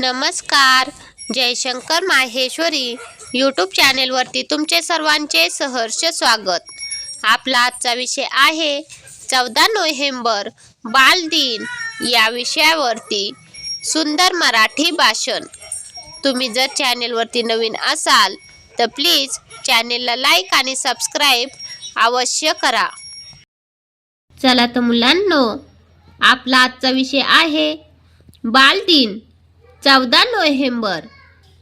नमस्कार. जयशंकर माहेश्वरी. यूट्यूब चॅनेलवरती तुमचे सर्वांचे सहर्ष स्वागत. आपला आजचा विषय आहे चौदा नोव्हेंबर बालदिन या विषयावरती. सुंदर मराठी भाषण. तुम्ही जर चॅनेलवरती नवीन असाल तर प्लीज चॅनेलला लाईक आणि सबस्क्राईब अवश्य करा. चला तर मुलांनो आपला आजचा विषय आहे बालदिन चौदा नोव्हेंबर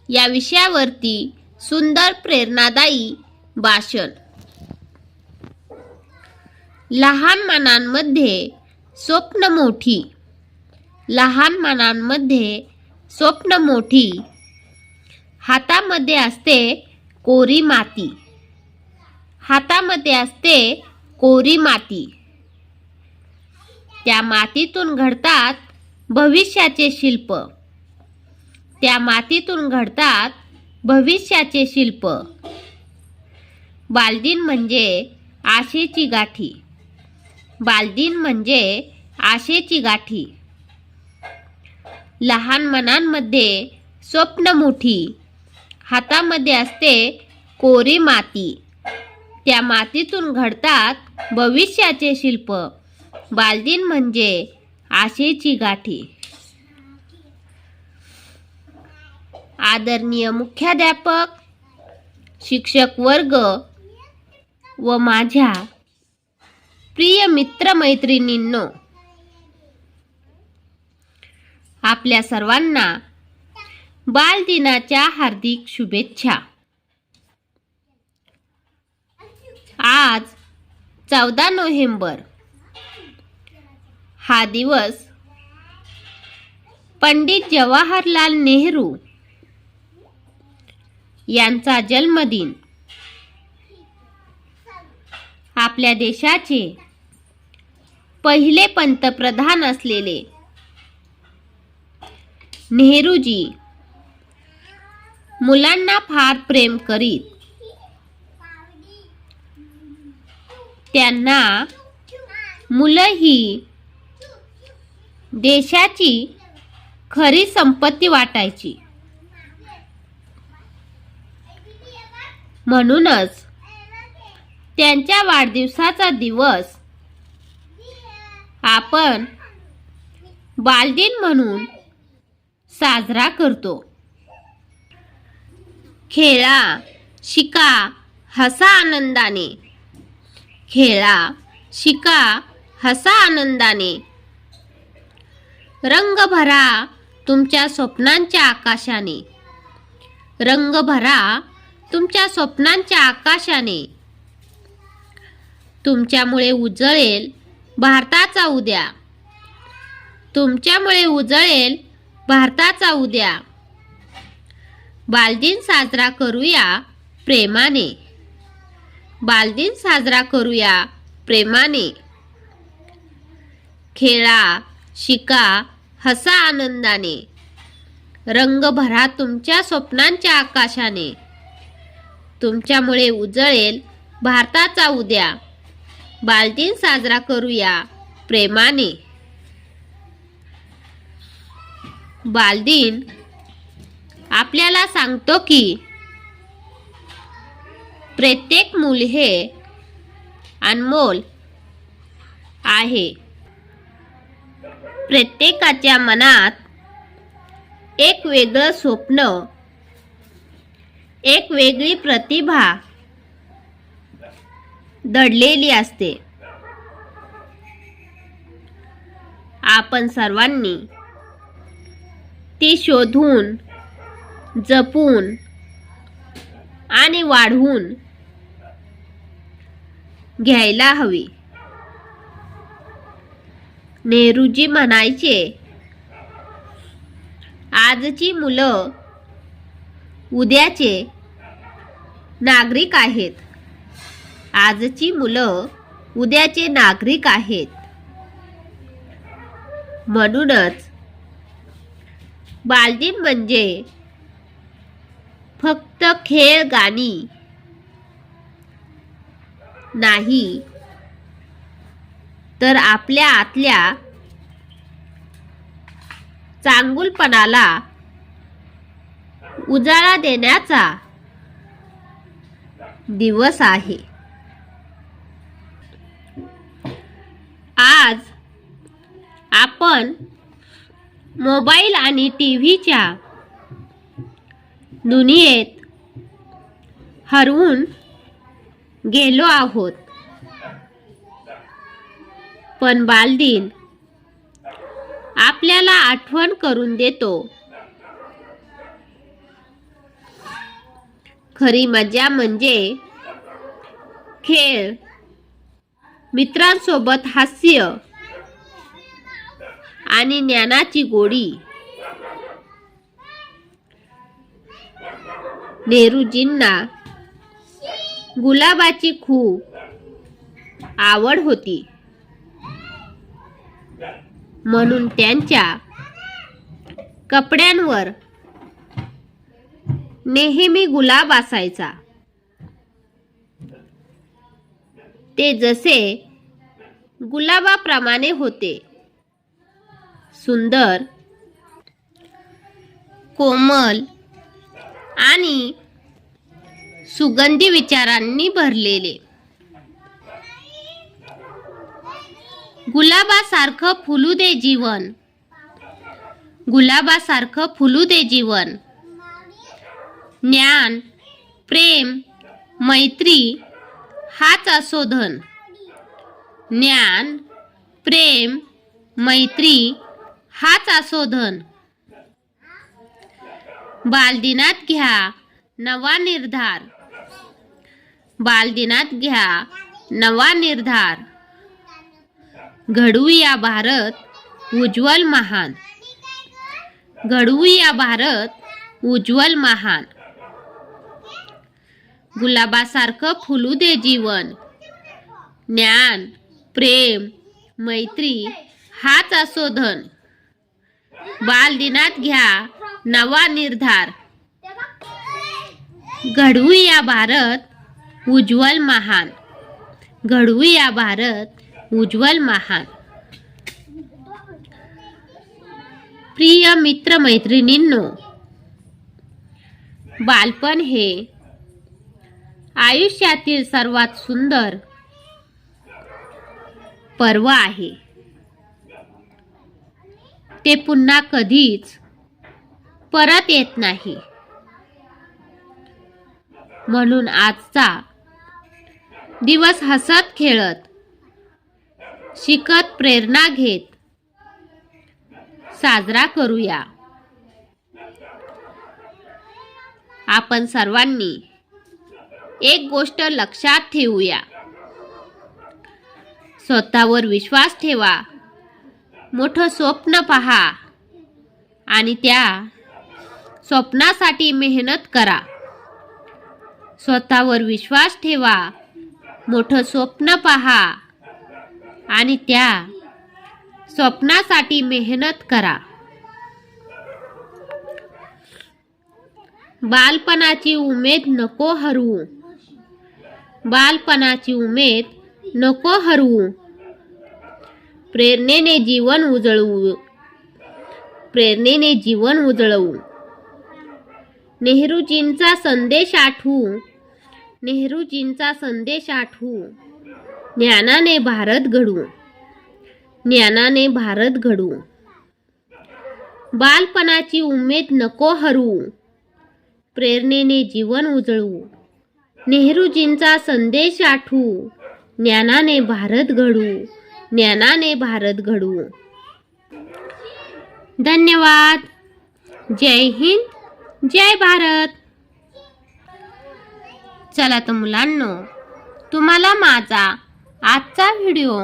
या विषयावरती सुंदर प्रेरणादायी भाषण. लहान मनांमध्ये स्वप्न मोठी. लहान मनांमध्ये स्वप्न मोठी. हातामध्ये असते कोरी माती. हातामध्ये असते कोरी माती. त्या मातीतून घडतात भविष्याचे शिल्प. त्या मातीतून घडतात भविष्याचे शिल्प. बालदिन म्हणजे आशेची गाठी. बालदिन म्हणजे आशेची गाठी. लहान मनांमध्ये स्वप्न मोठी. हातामध्ये असते कोरी माती. त्या मातीतून घडतात भविष्याचे शिल्प. बालदिन म्हणजे आशेची गाठी. आदरणीय मुख्याध्यापक शिक्षक वर्ग व माझ्या प्रिय मित्रमैत्रिणींनो आपल्या सर्वांना बालदिनाच्या हार्दिक शुभेच्छा. आज चौदा नोव्हेंबर हा दिवस पंडित जवाहरलाल नेहरू यांचा जन्मदिन. आपल्या देशाचे पहिले पंतप्रधान असलेले नेहरूजी मुलांना फार प्रेम करीत. त्यांना मुलं ही देशाची खरी संपत्ती वाटायची. म्हणूनच त्यांच्या वाढदिवसाचा दिवस आपण बालदिन म्हणून साजरा करतो. खेळा शिका हसा आनंदाने. खेळा शिका हसा आनंदाने. रंग भरा तुमच्या स्वप्नांच्या आकाशाने. रंग भरा तुमच्या स्वप्नांच्या आकाशाने. तुमच्यामुळे उजळेल भारताचा उद्या. तुमच्यामुळे उजळेल भारताचा उद्या. बालदिन साजरा करूया प्रेमाने. बालदिन साजरा करूया प्रेमाने. खेळा शिका हसा आनंदाने. रंग भरा तुमच्या स्वप्नांच्या आकाशाने. तुमच्यामुळे उजळेल. भारताचा उद्या. बालदिन साजरा करूया. प्रेमाने. बालदिन. आपल्याला सांगतो की प्रत्येक मूल हे अनमोल आहे. प्रत्येकाच्या मनात एक वेगळं स्वप्न एक वेगळी प्रतिभा दडलेली असते. आपण सर्वांनी ती शोधून जपून आणि वाढवून घ्यायला हवी. नेहरूजी म्हणायचे आजची मुलं उद्याचे नागरिक आहेत. आजची मुलं उद्याचे नागरिक आहेत. म्हणूनच बालदिन म्हणजे फक्त खेळ गाणी नाही तर आपल्या आतल्या चांगुलपणाला उजाळा देण्याचा दिवस आहे. आज आपण मोबाईल आणि टी व्हीच्या दुनियेत हरवून गेलो आहोत. पण बालदिन आपल्याला आठवण करून देतो. खरी मजा म्हणजे खेळ. मित्रांसोबत हास्य आणि ज्ञानाची गोडी. नेहरूजींना गुलाबाची खूप आवड होती. म्हणून त्यांच्या कपड्यांवर नेहमी गुलाब असायचा. ते जसे गुलाबाप्रमाणे होते. सुंदर कोमल आणि सुगंधी विचारांनी भरलेले. गुलाबासारखं फुलू दे जीवन. गुलाबासारखं फुलू दे जीवन. ज्ञान प्रेम मैत्री हाच असो धन ज्ञान प्रेम मैत्री हाच असो धन बालदिनात घ्या नवा निर्धार. बालदिनात घ्या नवा निर्धार. घडवूया भारत उज्ज्वल महान. घडवूया भारत उज्ज्वल महान. गुलाबासारखं फुलू दे जीवन. ज्ञान प्रेम मैत्री हाच असो धन. बालदिनात घ्या नवा निर्धार. घडवूया भारत उज्ज्वल महान. घडवूया भारत उज्ज्वल महान. प्रिय मित्र मैत्रिणींनो बालपण हे आयुष्यातील सर्वात सुंदर पर्व आहे. ते पुन्हा कधीच परत येत नाही. म्हणून आजचा दिवस हसत खेळत शिकत प्रेरणा घेत साजरा करूया. आपण सर्वांनी एक गोष्ट लक्षात ठेवूया. स्वतःवर विश्वास ठेवा. मोठं स्वप्न पहा. आणि त्या स्वप्नासाठी मेहनत करा. स्वतःवर विश्वास ठेवा. मोठं स्वप्न पहा. आणि त्या स्वप्नासाठी मेहनत करा. बालपणाची उमेद नको हरवू बालपणाची उमेद नको हरवू प्रेरणेने जीवन उजळवू. प्रेरणेने जीवन उजळवू. नेहरूजींचा संदेश आठवू. नेहरूजींचा संदेश आठवू. ज्ञानाने भारत घडू. ज्ञानाने भारत घडू. बालपणाची उमेद नको हरवू प्रेरणेने जीवन उजळवू. नेहरूजींचा संदेश आठवू ज्ञानाने भारत घडू. ज्ञानाने भारत घडू. धन्यवाद. जय हिंद. जय भारत. चला तर मुलांनो तुम्हाला माझा आजचा व्हिडिओ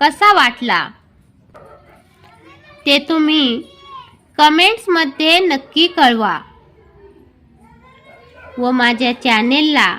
कसा वाटला? ते तुम्ही कमेंट्समध्ये नक्की कळवा. व माझ्या चॅनेलला